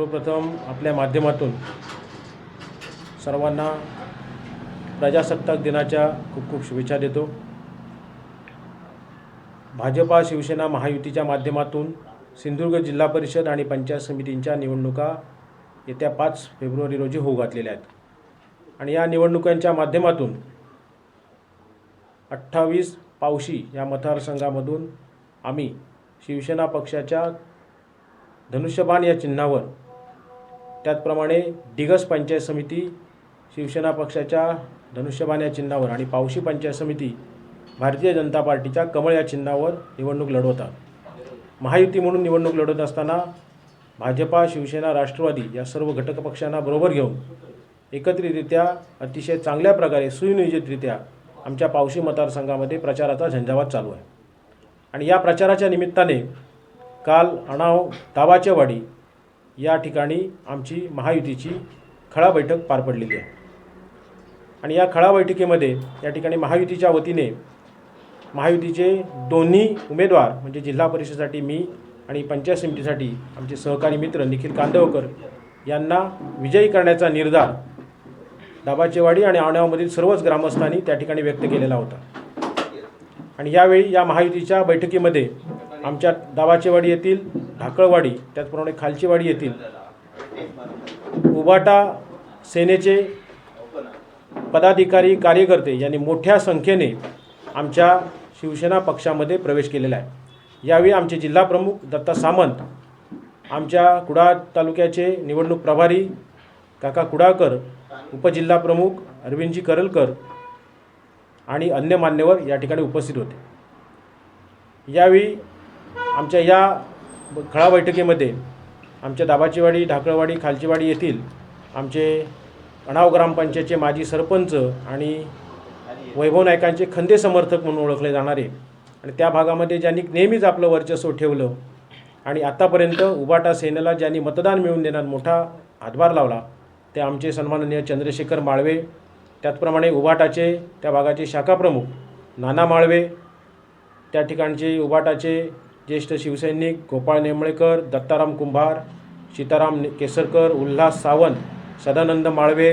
सर्वप्रथम आपल्या माध्यमातून सर्वांना प्रजासत्ताक दिनाच्या खूप खूप शुभेच्छा देतो. भाजपा शिवसेना महायुतीच्या माध्यमातून सिंधुदुर्ग जिल्हा परिषद आणि पंचायत समितींच्या निवडणुका येत्या पाच फेब्रुवारी रोजी होऊ घातलेल्या आहेत. आणि या निवडणुकांच्या माध्यमातून अठ्ठावीस पावशी या मतदारसंघामधून आम्ही शिवसेना पक्षाच्या धनुष्यबाण या चिन्हावर त्याचप्रमाणे दिगस पंचायत समिती शिवसेना पक्षाच्या धनुष्यबाण या चिन्हावर आणि पावशी पंचायत समिती भारतीय जनता पार्टीच्या कमळ या चिन्हावर निवडणूक लढवतात. महायुती म्हणून निवडणूक लढवत असताना भाजपा शिवसेना राष्ट्रवादी या सर्व घटक पक्षांना बरोबर घेऊन एकत्रितरित्या अतिशय चांगल्या प्रकारे सुनियोजितरित्या आमच्या पावशी मतदारसंघामध्ये प्रचाराचा झंझावात चालू आहे. आणि या प्रचाराच्या निमित्ताने काल अणाव दाबाचेवाडी या ठिकाणी आमची महायुतीची खळा बैठक पार पडलेली आहे. आणि या खळा बैठकीमध्ये या ठिकाणी महायुतीच्या वतीने महायुतीचे दोन्ही उमेदवार म्हणजे जिल्हा परिषदेसाठी मी आणि पंचायत समितीसाठी आमचे सहकारी मित्र निखिल कांदवकर यांना विजयी करण्याचा निर्धार दाबाचेवाडी आणि आणावमधील सर्वच ग्रामस्थांनी त्या ठिकाणी व्यक्त केलेला होता. आणि यावेळी या महायुतीच्या बैठकीमध्ये आमच्या दाबाचेवाडी येथील ढाकळवाडी त्याचप्रमाणे खालचीवाडी येथील उबाटा सेनेचे पदाधिकारी कार्यकर्ते यांनी मोठ्या संख्येने आमच्या शिवसेना पक्षामध्ये प्रवेश केलेला आहे. यावेळी आमचे जिल्हाप्रमुख दत्ता सामंत आमच्या कुडाळ तालुक्याचे निवडणूक प्रभारी काका कुडाळकर उपजिल्हाप्रमुख अरविंदजी करलकर आणि अन्य मान्यवर या ठिकाणी उपस्थित होते. यावेळी आमच्या या खळा बैठकीमध्ये आमच्या दाबाचीवाडी ढाकळवाडी खालचीवाडी येथील आमचे अणाव ग्रामपंचायतचे माजी सरपंच आणि वैभव नायकांचे खंदे समर्थक म्हणून ओळखले जाणारे. आणि त्या भागामध्ये ज्यांनी नेहमीच आपलं वर्चस्व ठेवलं आणि आत्तापर्यंत उबाटा सेनेला ज्यांनी मतदान मिळवून देण्यात मोठा हातभार लावला ते आमचे सन्माननीय चंद्रशेखर माळवे त्याचप्रमाणे उबाटाचे त्या भागाचे शाखाप्रमुख नाना माळवे त्या ठिकाणचे उबाटाचे ज्येष्ठ शिवसैनिक गोपाळ नेमळेकर दत्ताराम कुंभार सीताराम केसरकर उल्हास सावंत सदानंद माळवे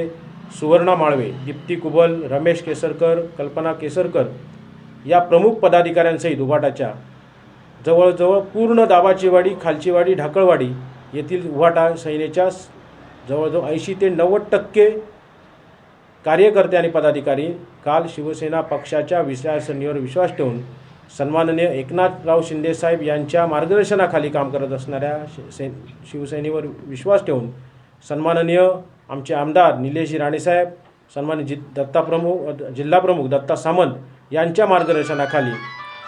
सुवर्णा माळवे दीप्ती कुबल रमेश केसरकर कल्पना केसरकर या प्रमुख पदाधिकाऱ्यांसहित उभाटाच्या जवळजवळ पूर्ण दाबाचीवाडी खालचीवाडी ढाकळवाडी येथील उभाटा सैनेच्या जवळजवळ ऐंशी ते नव्वद टक्के कार्यकर्ते आणि पदाधिकारी काल शिवसेना पक्षाच्या विश्वासनीवर विश्वास ठेवून सन्माननीय एकनाथराव शिंदेसाहेब यांच्या मार्गदर्शनाखाली काम करत असणाऱ्या शि- से शिवसेनेवर विश्वास ठेवून सन्माननीय आमचे आमदार निलेशजी राणेसाहेब सन्मानित जि दत्ताप्रमुख जिल्हाप्रमुख दत्ता सामंत यांच्या मार्गदर्शनाखाली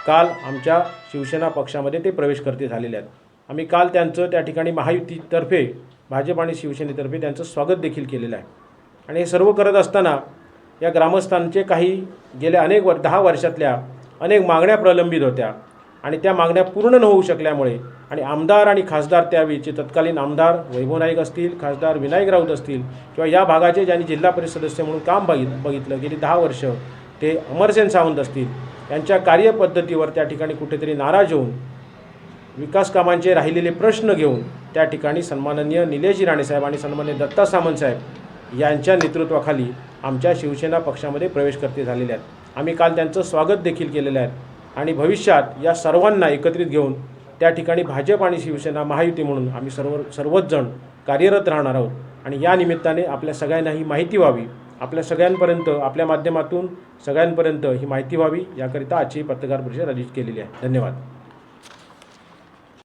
काल आमच्या शिवसेना पक्षामध्ये ते प्रवेश करते झालेले आहेत. आम्ही काल त्यांचं त्या ठिकाणी महायुतीतर्फे भाजप आणि शिवसेनेतर्फे त्यांचं स्वागत देखील केलेलं आहे. आणि हे सर्व करत असताना या ग्रामस्थांचे काही गेल्या अनेक वर दहा वर्षातल्या अनेक मागण्या प्रलंबित होत्या. आणि त्या मागण्या पूर्ण न होऊ शकल्यामुळे आणि आमदार आणि खासदार त्यावेळीचे तत्कालीन आमदार वैभव नाईक असतील खासदार विनायक राऊत असतील किंवा या भागाचे ज्यांनी जिल्हा परिषद सदस्य म्हणून काम बघित बघितलं गेली दहा वर्ष ते अमरसेन सावंत असतील यांच्या कार्यपद्धतीवर त्या ठिकाणी कुठेतरी नाराज होऊन विकास कामांचे राहिलेले प्रश्न घेऊन त्या ठिकाणी सन्माननीय निलेशजी राणेसाहेब आणि सन्माननीय दत्ता सामंत साहेब यांच्या नेतृत्वाखाली आमच्या शिवसेना पक्षामध्ये प्रवेश करते झालेले आहेत. आम्ही काल त्यांचं स्वागत देखील केलेलं आहे. आणि भविष्यात या सर्वांना एकत्रित घेऊन त्या ठिकाणी भाजप आणि शिवसेना महायुती म्हणून आम्ही सर्व सर्वच जण कार्यरत राहणार आहोत. आणि या निमित्ताने आपल्या सगळ्यांना ही माहिती व्हावी. आपल्या सगळ्यांपर्यंत आपल्या माध्यमातून सगळ्यांपर्यंत ही माहिती व्हावी याकरिता आजची पत्रकार परिषद आयोजित केलेली आहे. धन्यवाद.